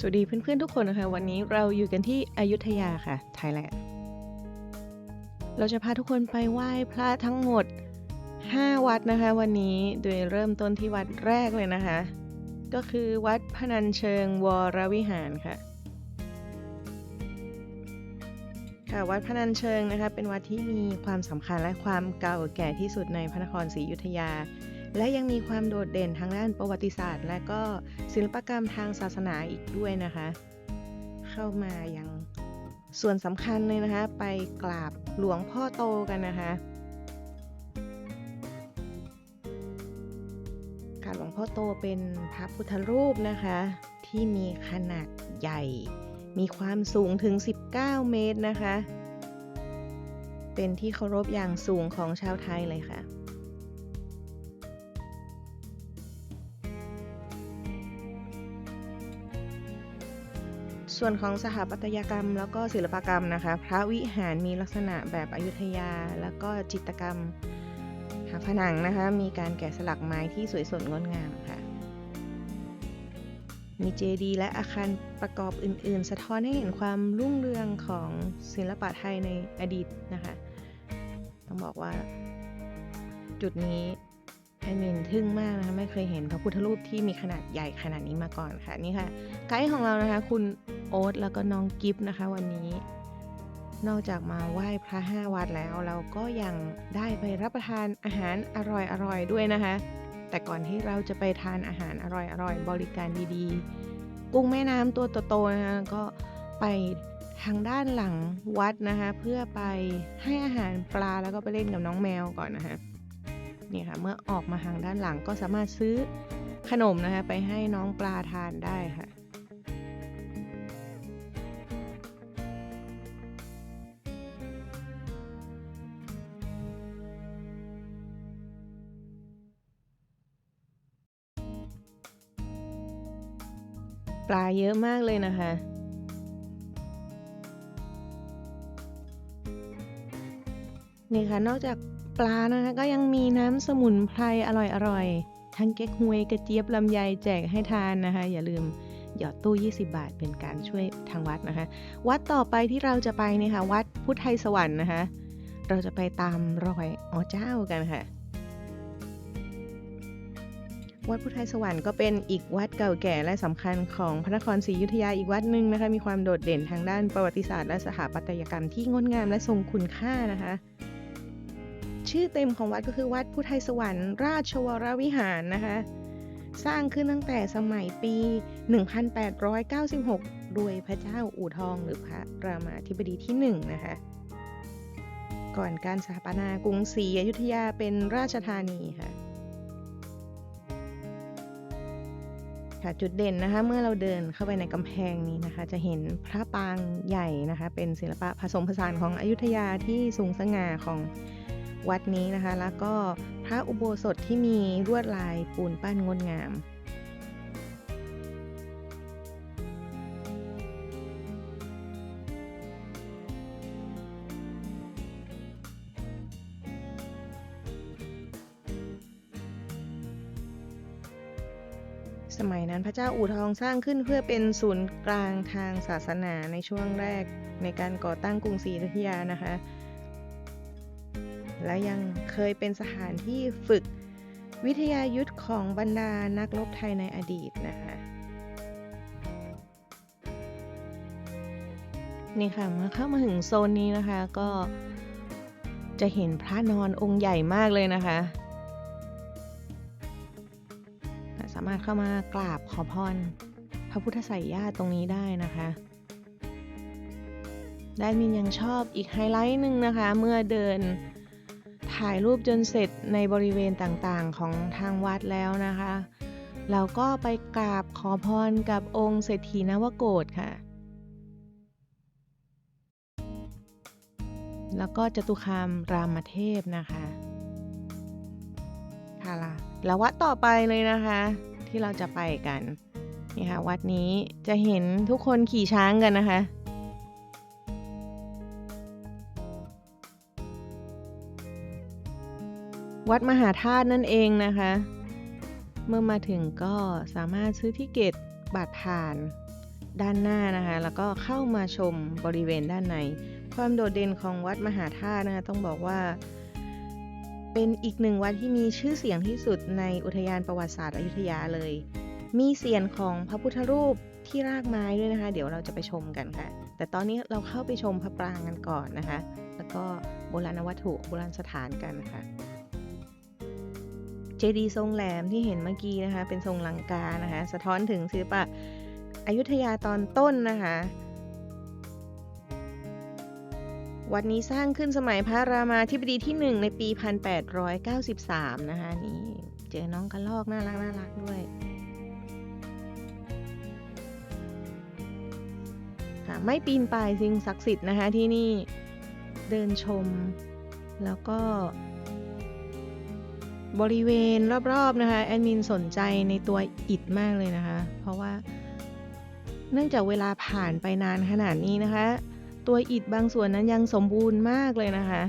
สวัสดีเพื่อนๆทุกคนนะคะ วันนี้เราอยู่กันที่อยุธยาค่ะไทยแลนด์เราจะพาทุกคนไปไหว้พระทั้งหมด 5 วัดนะคะ วันนี้โดยเริ่มต้นที่วัดแรกเลยนะคะ ก็คือวัดพนัญเชิงวรวิหารค่ะค่ะวัดพนัญเชิงนะคะเป็นวัดที่มีความสำคัญและความเก่าแก่ที่สุดในพระนครศรีอยุธยา และยังมีความโดดเด่นทางด้านประวัติศาสตร์ และก็ศิลปกรรมทางศาสนาอีกด้วยนะคะ เข้ามายังส่วนสำคัญเลยนะคะ ไปกราบหลวงพ่อโตกันนะคะค่ะหลวงพ่อโตเป็นพระพุทธรูปนะคะ ที่มีขนาดใหญ่ มีความสูงถึง 19 เมตรนะคะ เป็นที่เคารพอย่างสูงของชาวไทยเลยค่ะ ส่วนของสถาปัตยกรรม แล้วก็ศิลปกรรมนะคะ พระวิหารมีลักษณะแบบอยุธยา แล้วก็จิตกรรมหาผนังนะคะ มีการแกะสลักไม้ที่สวยสดงดงามค่ะมีเจดีย์และอาคารประกอบอื่น ๆ สะท้อนให้เห็นความรุ่งเรืองของศิลปะไทยในอดีตนะคะ ต้องบอกว่าจุดนี้ อดมินทึ่งมากนะคะไม่เคยเห็นพระพุทธรูปที่มีขนาดใหญ่ขนาดนี้มาก่อนค่ะนี่ค่ะไกด์ของเรานะคะคุณโอ๊ตแล้วก็น้องกิฟต์นะคะวันนี้นอกจากมาไหว้พระห้าวัดแล้ว เราก็ยังได้ไปรับประทานอาหารอร่อยๆด้วยนะคะ แต่ก่อนที่เราจะไปทานอาหารอร่อยๆ บริการดีๆ กุ้งแม่น้ำตัวโตๆนะคะก็ไปทางด้านหลังวัดนะคะ เพื่อไปให้อาหารปลาแล้วก็ไปเล่นกับน้องแมวก่อนนะคะ นี่ค่ะเมื่อออกมาทางด้านหลังก็สามารถซื้อขนมนะคะไปให้น้องปลาทานได้ค่ะ ปลาเยอะมากเลยนะคะนี่ค่ะนอกจาก ปลานะคะก็ยังมีน้ำสมุนไพรอร่อยๆ ทั้งเก๊กฮวยกระเจี๊ยบลำไยแจกให้ทานนะคะ อย่าลืมหยอดตู้ 20 บาท เป็นการช่วยทางวัดนะคะ วัดต่อไปที่เราจะไปนี่ค่ะ วัดพุทธไทยสวรรค์นะคะ เราจะไปตามรอยอ๋อเจ้ากันค่ะ วัดพุทธไทยสวรรค์ก็เป็นอีกวัดเก่าแก่และสำคัญของพระนครศรีอยุธยาอีกวัดหนึ่งนะคะ มีความโดดเด่นทางด้านประวัติศาสตร์และสถาปัตยกรรมที่งดงามและทรงคุณค่านะคะ ชื่อเต็มของวัดก็คือวัดพุทธไทยสวรรค์ราชวรวิหารนะคะ สร้างขึ้นตั้งแต่สมัยปี 1896 โดยพระเจ้าอู่ทองหรือพระรามาธิบดีที่ 1 นะคะ ก่อนการสถาปนากรุงศรีอยุธยาเป็นราชธานีค่ะค่ะจุดเด่นนะคะเมื่อเราเดินเข้าไปในกำแพงนี้นะคะ จะเห็นพระปางใหญ่นะคะ เป็นศิลปะผสมผสานของอยุธยาที่สูงสง่าของ วัดนี้นะคะ แล้วก็พระอุโบสถที่มีลวดลายปูนปั้นงดงามสมัยนั้นพระเจ้าอู่ทองสร้างขึ้นเพื่อเป็นศูนย์กลางทางศาสนาในช่วงแรกในการก่อตั้งกรุงศรีอยุธยานะคะ และยังเคยเป็นสถานที่ฝึกวิทยายุทธของบรรดานักรบไทยในอดีตนะคะนี่ค่ะเมื่อเข้ามาถึงโซนนี้นะคะก็จะเห็นพระนอนองค์ใหญ่มากเลยนะคะ สามารถเข้ามากราบขอพร พระพุทธไสยญาติตรงนี้ได้นะคะได้มินยังชอบอีกไฮไลท์หนึ่งนะคะ เมื่อเดิน ถ่ายรูปจนเสร็จในบริเวณต่างๆของทางวัดแล้วนะคะ เราก็ไปกราบขอพรกับองค์เศรษฐีนวโกฏค่ะ แล้วก็จตุคามรามเทพนะคะค่ะละแล้ววัดต่อไปเลยนะคะ ที่เราจะไปกันนี่ค่ะวัดนี้จะเห็นทุกคนขี่ช้างกันนะคะ วัดมหาธาตุนั่นเองนะคะ เมื่อมาถึงก็สามารถซื้อทิเกตบัตรผ่านด้านหน้านะคะ แล้วก็เข้ามาชมบริเวณด้านใน ความโดดเด่นของวัดมหาธาตุนะคะต้องบอกว่า เป็นอีกหนึ่งวัดที่มีชื่อเสียงที่สุดในอุทยานประวัติศาสตร์อยุธยาเลย มีเสียนของพระพุทธรูปที่รากไม้ด้วยนะคะ เดี๋ยวเราจะไปชมกันค่ะ แต่ตอนนี้เราเข้าไปชมพระปรางกันก่อนนะคะ แล้วก็โบราณวัตถุโบราณสถานกันนะคะ เจดีย์ทรงแหลมที่เห็นเมื่อกี้นะคะ เป็นทรงลังกานะคะ สะท้อนถึงศิลปะอยุธยาตอนต้นนะคะ วัดนี้สร้างขึ้นสมัยพระรามาธิบดีที่ 1 ในปี 1893 นะคะ นี่เจอน้องกระลอกน่ารักน่ารักด้วยค่ะไม่ปีนป่ายสิ่งศักดิ์สิทธิ์นะคะที่นี่เดินชมแล้วก็ บริเวณรอบๆนะคะแอดมินสนใจในตัวอิฐมากเลยนะคะ เพราะว่า เนื่องจากเวลาผ่านไปนานขนาดนี้นะคะ ตัวอิฐบางส่วนนั้นยังสมบูรณ์มากเลยนะคะ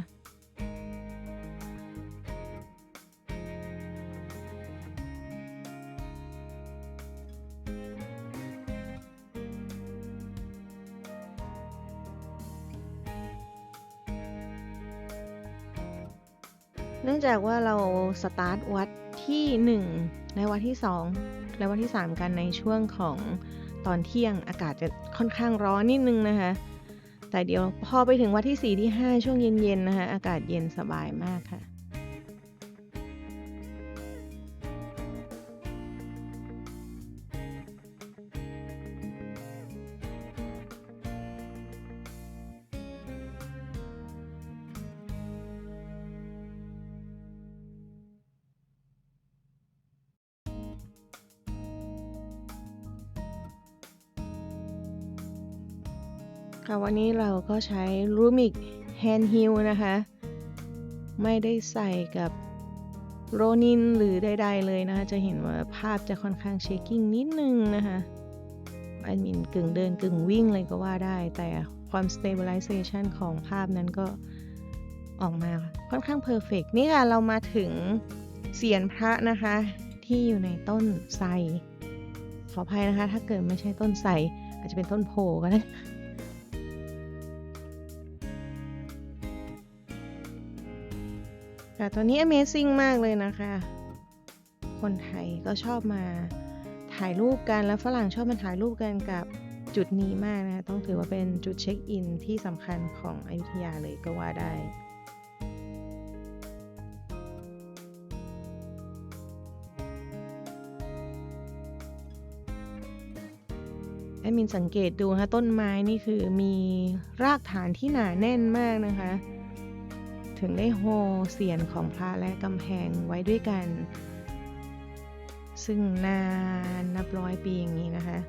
จากว่าเราสตาร์ทวัดที่ 1 และวัดที่ 2 และวัดที่ 3 กันในช่วงของตอนเที่ยงอากาศจะค่อนข้างร้อนนิดนึงนะคะ แต่เดี๋ยวพอไปถึงวัดที่ 4 ที่ 5 ช่วงเย็นๆนะคะอากาศเย็นสบายมากค่ะ ค่ะวันนี้เราก็ใช้รูมิกแฮนด์ฮิลนะคะ ไม่ได้ใส่กับโรนินหรือใดๆเลยนะคะ จะเห็นว่าภาพจะค่อนข้างเชคกิ้งนิดนึงนะคะแอดมินกึ่งเดินกึ่งวิ่งเลยก็ว่าได้ แต่ความ stabilization ของภาพนั้นก็ออกมาค่อนข้างเพอร์เฟกนี่ค่ะ เรามาถึงเสียนพระนะคะ ที่อยู่ในต้นไทรขออภัยนะคะ ถ้าเกิดไม่ใช่ต้นไทรอาจจะเป็นต้นโพก็ได้ ค่ะตัวนี้ Amazing มากเลยนะคะ คนไทยก็ชอบมาถ่ายรูปกันแล้วฝรั่งชอบมาถ่ายรูปกันกับจุดนี้มากนะคะต้องถือว่าเป็นจุดเช็คอินที่สำคัญของอยุธยาเลยก็ว่าได้แอดมินสังเกตดูนะคะต้นไม้นี่คือมีรากฐานที่หนาแน่นมากนะคะ ถึงได้โฮเสียนของพระและกำแพงไว้ด้วยกัน ซึ่งนานนับร้อยปีอย่างนี้นะคะ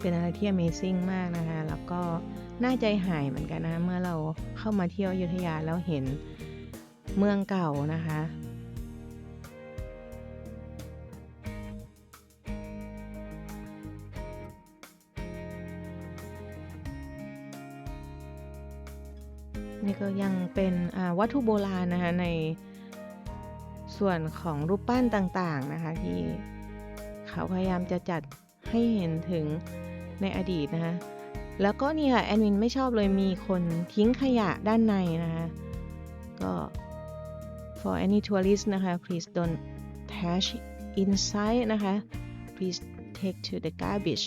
เป็นอะไรที่ Amazing มากนะคะ แล้วก็น่าใจหายเหมือนกันนะ เมื่อเราเข้ามาเที่ยวอยุธยาแล้วเห็นเมืองเก่านะคะ นี่ก็ยังเป็นวัตถุโบราณนะคะในส่วนของรูปปั้นต่างๆนะคะที่เขาพยายามจะจัดให้เห็นถึงในอดีตนะคะแล้วก็นี่ค่ะแอดมินไม่ชอบเลยมีคนทิ้งขยะด้านในนะคะก็ for any tourist นะคะ please don't trash inside นะคะ please take to the garbage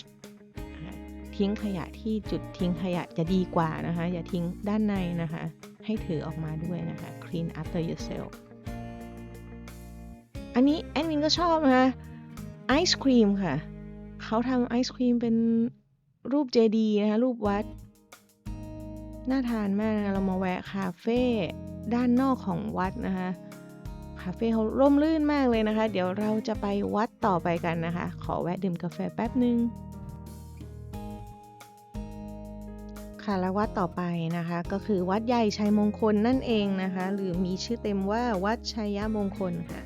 ทิ้งขยะที่จุดทิ้งขยะจะดีกว่านะคะ อย่าทิ้งด้านในนะคะ ให้ถือออกมาด้วยนะคะ clean after yourself อันนี้แอดมินก็ชอบนะคะไอศครีมค่ะ เขาทำไอศครีมเป็นรูปเจดีย์นะคะ รูปวัด น่าทานมากนะคะเรามาแวะคาเฟ่ด้านนอกของวัดนะคะคาเฟ่เขาร่มรื่นมากเลยนะคะ เดี๋ยวเราจะไปวัดต่อไปกันนะคะ ขอแวะดื่มกาแฟแป๊บนึง ค่ะและวัดต่อไปนะคะก็คือวัดใหญ่ชัยมงคลนั่นเองนะคะ หรือมีชื่อเต็มว่าวัดชัยมงคลค่ะ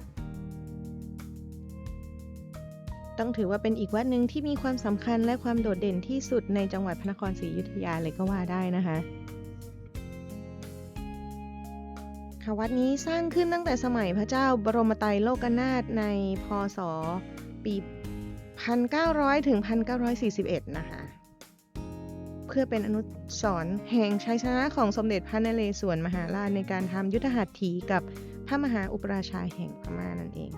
ต้องถือว่าเป็นอีกวัดหนึ่งที่มีความสำคัญและความโดดเด่นที่สุดในจังหวัดพระนครศรีอยุธยาเลยก็ว่าได้นะคะค่ะวัดนี้สร้างขึ้นตั้งแต่สมัยพระเจ้าบรมไตรโลกนาถในพศปี 1,900 ถึง 1,941 นะคะ เพื่อเป็นอนุสรณ์แห่งชัยชนะของสมเด็จพระนเรศวรมหาราชในการทำยุทธหัตถีกับพระมหาอุปราชาแห่งพม่านั่นเอง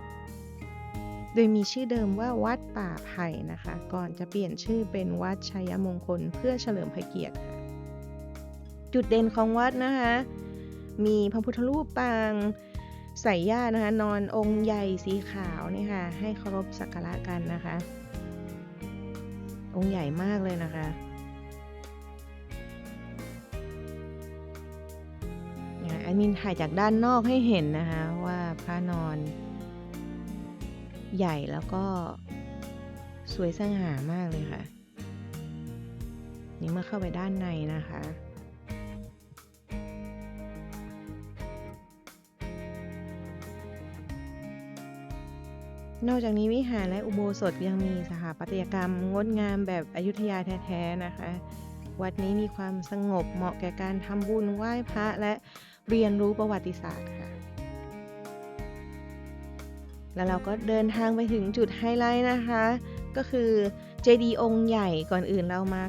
โดยมีชื่อเดิมว่าวัดป่าไผ่นะคะ ก่อนจะเปลี่ยนชื่อเป็นวัดชัยมงคลเพื่อเฉลิมพระเกียรติค่ะจุดเด่นของวัดนะคะ มีพระพุทธรูปปางใส่ย่านะคะนอนองค์ใหญ่สีขาวนี่ค่ะให้เคารพสักการะกันนะคะ องค์ใหญ่มากเลยนะคะ ดมินถ่ายจากด้านนอกให้เห็นนะคะว่าพระนอนใหญ่แล้วก็สวยสง่ามากเลยค่ะ นี่เมื่อเข้าไปด้านในนะคะ นอกจากนี้วิหารและอุโบสถยังมีสถาปัตยกรรมงดงามแบบอยุธยาแท้ๆนะคะ วัดนี้มีความสงบเหมาะแก่การทำบุญไหว้พระและ เรียนรู้ประวัติศาสตร์ค่ะ แล้วเราก็เดินทางไปถึงจุดไฮไลท์นะคะ ก็คือเจดีย์องค์ใหญ่ก่อนอื่นเรามา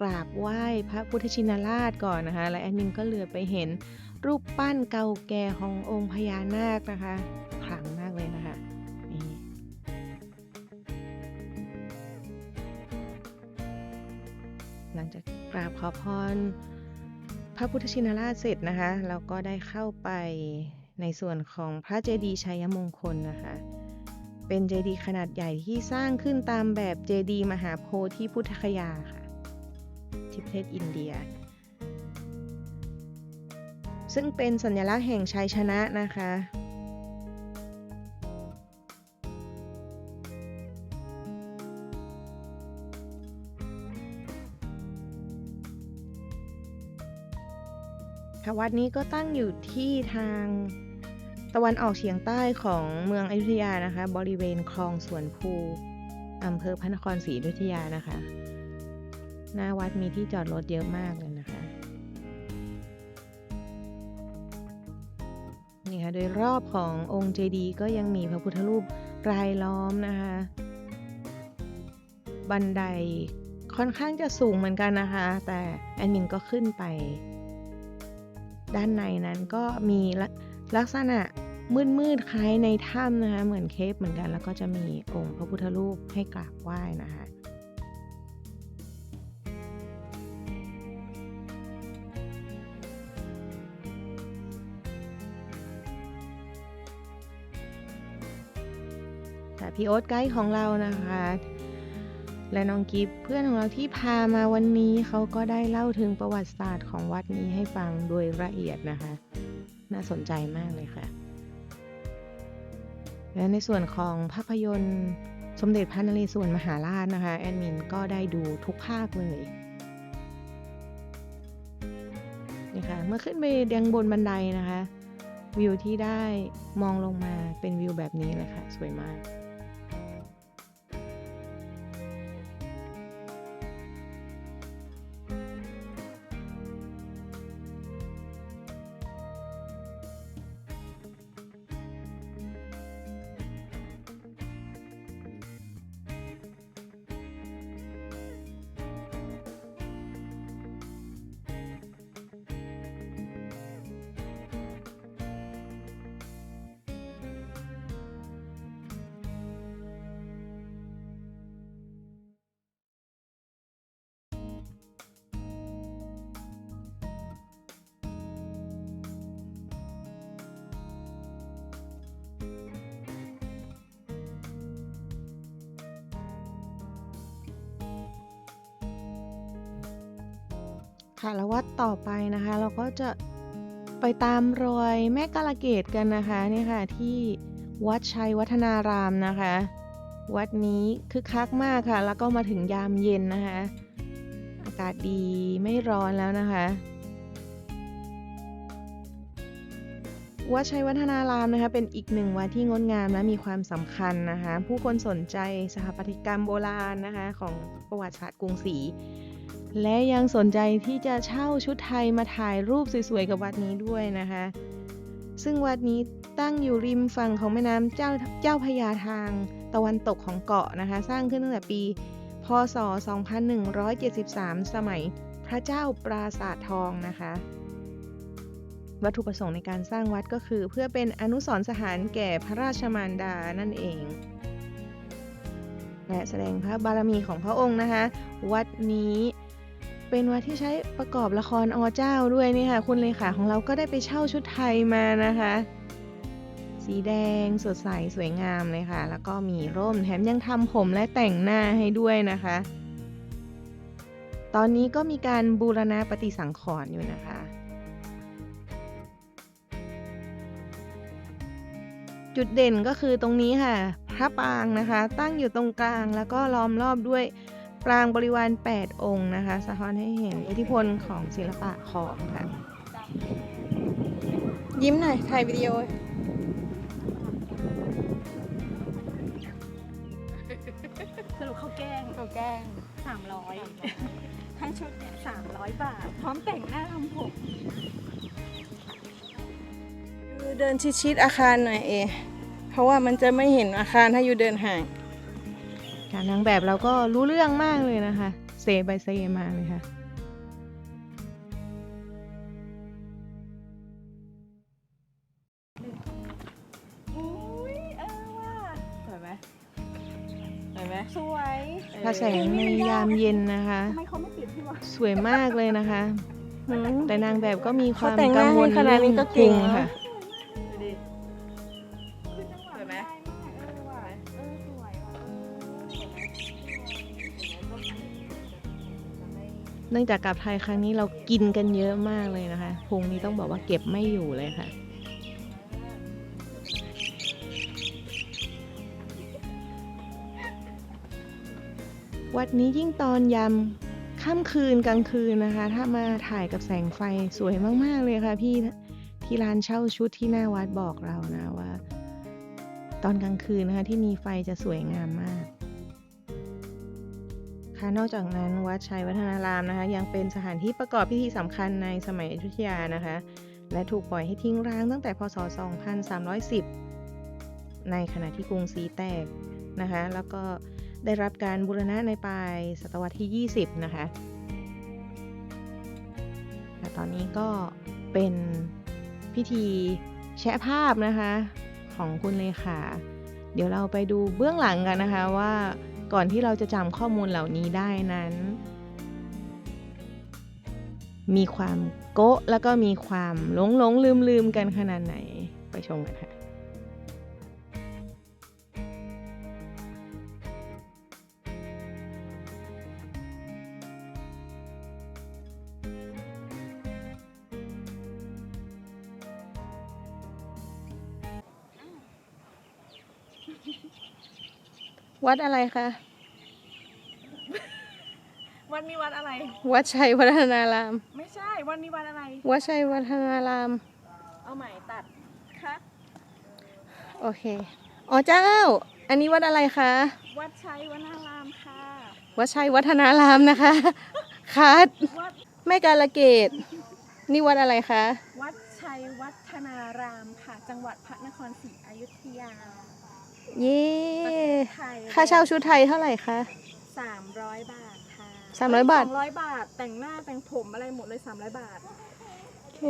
กราบไหว้พระพุทธชินราชก่อนนะคะ และแอดมินก็เหลือไปเห็นรูปปั้นเก่าแก่ขององค์พญานาคนะคะขลังมากเลยนะคะหลังจากกราบขอพร ระพุทธชินราชเสร็จนะคะ เราก็ได้เข้าไปในส่วนของพระเจดีย์ชัยมงคลนะคะ เป็นเจดีย์ขนาดใหญ่ที่สร้างขึ้นตามแบบเจดีย์มหาโพธิพุทธคยาค่ะที่ประเทศอินเดีย ซึ่งเป็นสัญลักษณ์แห่งชัยชนะนะคะ ค่ะวัดนี้ก็ตั้งอยู่ที่ทางตะวันออกเฉียงใต้ของเมืองอยุธยานะคะ บริเวณคลองสวนภูอำเภอพระนครศรีอยุธยานะคะ หน้าวัดมีที่จอดรถเยอะมากเลยนะคะ นี่ค่ะ โดยรอบขององค์เจดีย์ก็ยังมีพระพุทธรูปรายล้อมนะคะ บันไดค่อนข้างจะสูงเหมือนกันนะคะ แต่แอดมินก็ขึ้นไป ด้านในนั้นก็มีลักลักษณะมืดๆคล้ายในถ้ำนะคะ เหมือนเคฟเหมือนกัน แล้วก็จะมีองค์พระพุทธรูปให้กราบไหว้นะคะแต่พี่โอ๊ตไกด์ของเรานะคะ และน้องกิฟเพื่อนของเราที่พามาวันนี้เขาก็ได้เล่าถึงประวัติศาสตร์ของวัดนี้ให้ฟังโดยละเอียดนะคะ น่าสนใจมากเลยค่ะ และในส่วนของภาพยนตร์สมเด็จพระนเรศวรมหาราชนะคะ แอดมินก็ได้ดูทุกภาคเลยนี่ค่ะเมื่อขึ้นไปยังบนบันไดนะคะ วิวที่ได้มองลงมาเป็นวิวแบบนี้เลยค่ะ สวยมาก ค่ะแล้ววัดต่อไปนะคะ เราก็จะไปตามรอยแม่กาลเกตกันนะคะนี่ค่ะที่วัดชัยวัฒนารามนะคะ วัดนี้คึกคักมากค่ะ แล้วก็มาถึงยามเย็นนะคะ อากาศดีไม่ร้อนแล้วนะคะ วัดชัยวัฒนารามนะคะ เป็นอีกหนึ่งวัดที่งดงามและมีความสำคัญนะคะ ผู้คนสนใจสถาปัตยกรรมโบราณนะคะ ของประวัติศาสตร์กรุงศรี และยังสนใจที่จะเช่าชุดไทยมาถ่ายรูปสวยๆกับวัดนี้ด้วยนะคะ ซึ่งวัดนี้ตั้งอยู่ริมฝั่งของแม่น้ำเจ้าเจ้าพระยาทางตะวันตกของเกาะนะคะ สร้างขึ้นตั้งแต่ปี พศ 2173 สมัยพระเจ้าปราสาททองนะคะ วัตถุประสงค์ในการสร้างวัดก็คือ เพื่อเป็นอนุสรณ์สถานแก่พระราชมารดานั่นเองและแสดงพระบารมีของพระองค์นะคะ วัดนี้ เป็นวัดที่ใช้ประกอบละครอเจ้าด้วยนี่ค่ะ คุณเลขาของเราก็ได้ไปเช่าชุดไทยมานะคะ สีแดงสดใสสวยงามเลยค่ะ แล้วก็มีร่มแถมยังทำผมและแต่งหน้าให้ด้วยนะคะ ตอนนี้ก็มีการบูรณะปฏิสังขรณ์อยู่นะคะจุดเด่นก็คือตรงนี้ค่ะ พระปรางนะคะ ตั้งอยู่ตรงกลางแล้วก็ล้อมรอบด้วย ปรางบริวาร 8 องค์นะคะ สะท้อนให้เห็นอิทธิพลของศิลปะขอมค่ะ ยิ้มหน่อย ถ่ายวิดีโอ สรุปเขาแกล้งเขาแกล้งสามร้อยทั้งชุดเนี่ยสามร้อยบาท พร้อมแต่งหน้าทำผมอยู่เดินชิดๆอาคารหน่อยเอ เพราะว่ามันจะไม่เห็นอาคารถ้าอยู่เดินห่าง การนางแบบเราก็รู้เรื่องมากเลยนะคะ เซไปเซมาเลยค่ะอุ้ยเออว่ะสวยไหมสวยไหมสวยพระแสงในยามเย็นนะคะทำไมเขาไม่ปิดพี่วะสวยมากเลยนะคะหืมแต่นางแบบก็มีความเขาแต่งหกัน้างวลให้ขนาดนี้เรื่องก็เก่งพุแล้วค่ะ เนื่องจากกลับไทยครั้งนี้เรากินกันเยอะมากเลยนะคะพุงนี้ต้องบอกว่าเก็บไม่อยู่เลยค่ะ วัดนี้ยิ่งตอนยามค่ำคืนกลางคืนนะคะ ถ้ามาถ่ายกับแสงไฟสวยมาก ๆ เลยค่ะพี่ที่ร้านเช่าชุดที่หน้าวัดบอกเรานะว่า ตอนกลางคืนนะคะที่มีไฟจะสวยงามมาก นอกจากนั้นวัดชัยวัฒนารามนะคะ ยังเป็นสถานที่ประกอบพิธีสำคัญในสมัยอยุธยานะคะ และถูกปล่อยให้ทิ้งร้างตั้งแต่พศ 2310 ในขณะที่กรุงศรีแตกนะคะ แล้วก็ได้รับการบูรณะในปลายศตวรรษที่ 20 นะคะแต่ตอนนี้ก็เป็นพิธีแชะภาพนะคะของคุณเลขา เดี๋ยวเราไปดูเบื้องหลังกันนะคะว่า ก่อนที่เราจะจำข้อมูลเหล่านี้ได้นั้น มีความโก๊ะแล้วก็มีความหลงหลงลืมลืมกันขนาดไหนไปชมกันค่ะ วัดอะไรคะ วันนี้วันอะไร วัดชัยวัฒนาราม ไม่ใช่ วันนี้วันอะไร วัดชัยวัฒนาราม เอาใหม่ตัดค่ะโอเค อ๋อเจ้า อันนี้วัดอะไรคะ วัดชัยวนารามค่ะ วัดชัยวัฒนารามนะคะคัดวัดแม่กาลเกต นี่วัดอะไรคะ วัดชัยวัฒนารามค่ะ จังหวัดพระนครศรีอยุธยา เย้ประเทศไทยค่าเช่าชุดไทยเท่าไหร่คะสามร้อยบาทค่ะ300บาทสองร้อยบาทแต่งหน้าแต่งผมอะไรหมดเลยสามร้อยบาทโอเค